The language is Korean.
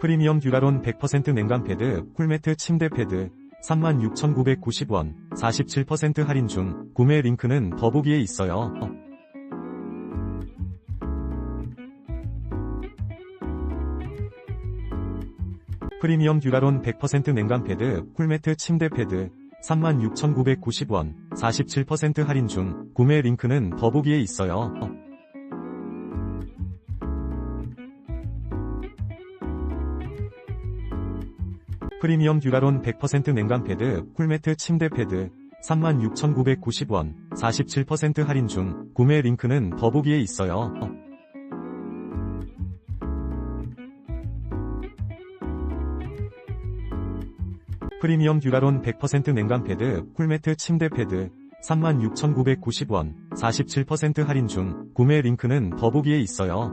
프리미엄 듀라론 100% 냉감 패드, 쿨매트 침대 패드, 36,990원, 47% 할인 중, 구매 링크는 더보기에 있어요. 프리미엄 듀라론 100% 냉감 패드, 쿨매트 침대 패드, 36,990원, 47% 할인 중, 구매 링크는 더보기에 있어요. 프리미엄 듀라론 100% 냉감 패드, 쿨매트 침대 패드, 36,990원, 47% 할인 중, 구매 링크는 더보기에 있어요. 프리미엄 듀라론 100% 냉감 패드, 쿨매트 침대 패드, 36,990원, 47% 할인 중, 구매 링크는 더보기에 있어요.